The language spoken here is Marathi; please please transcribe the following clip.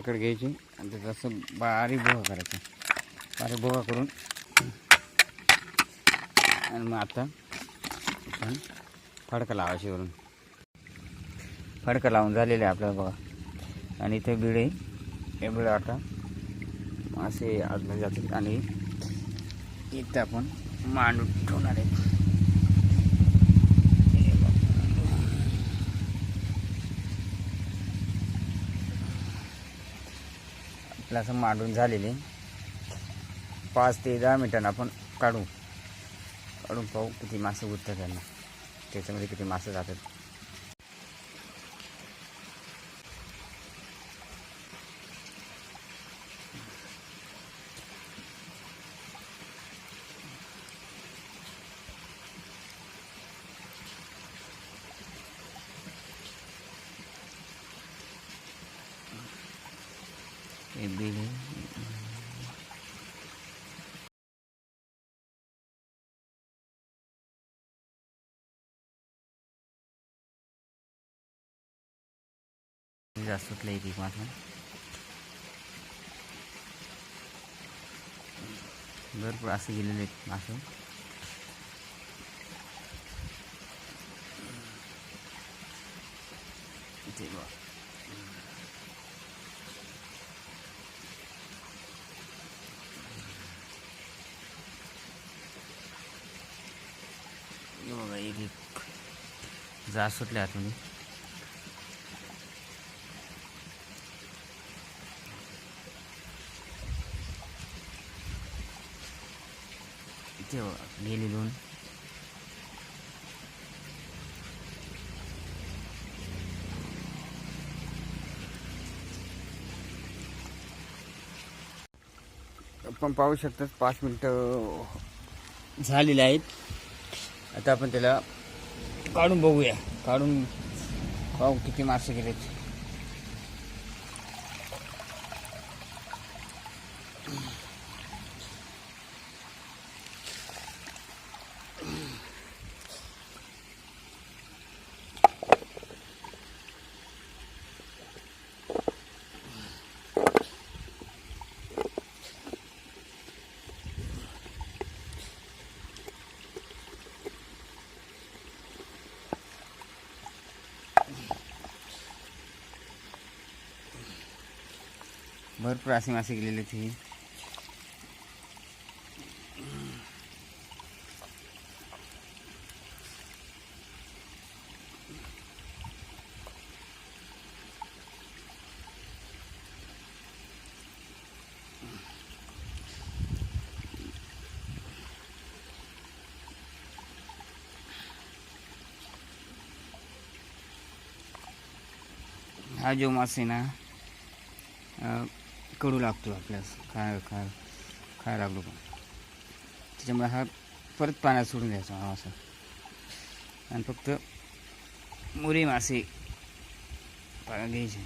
इकडे घ्यायची आणि त्याचं असं बारीक भोगा करायचा. बारीक भोगा करून. आणि मग आता आपण फडकं लावायची वरून. फडकं लावून झालेले आहे आपल्याला बघा. आणि इथे बिळे हे बिळे आता असे आजमध्ये जातील. आणि इथं आपण मांडून ठेवणार आहे हे बघा. आपलं असं मांडून झालेले. पाच ते दहा मिनटानं आपण काढू. काढून पाहू किती मासे उठतात त्यांना त्याच्यामध्ये किती मासे जातात. हे बिल आहे. जास्त सुटलं एक एक मासा भरपूर असे गेलेले आहेत मासे इथे बघा. हे बघा एक एक जास्त सुटले इथे बघा गेली दोन. आपण पाहू शकतात पाच मिनटं झालेले आहेत. आता आपण त्याला काढून बघूया. काढून पाहू किती मासे गेलेत. भरपूर असे मासे गेलेले ते हा जो मासे ना कडू लागतो आपल्यास. खाय खाय खाय लागलो पण. त्याच्यामुळे हा परत पाण्यात सोडून द्यायचा हा मासा आणि फक्त मुरी मासे घ्यायचे.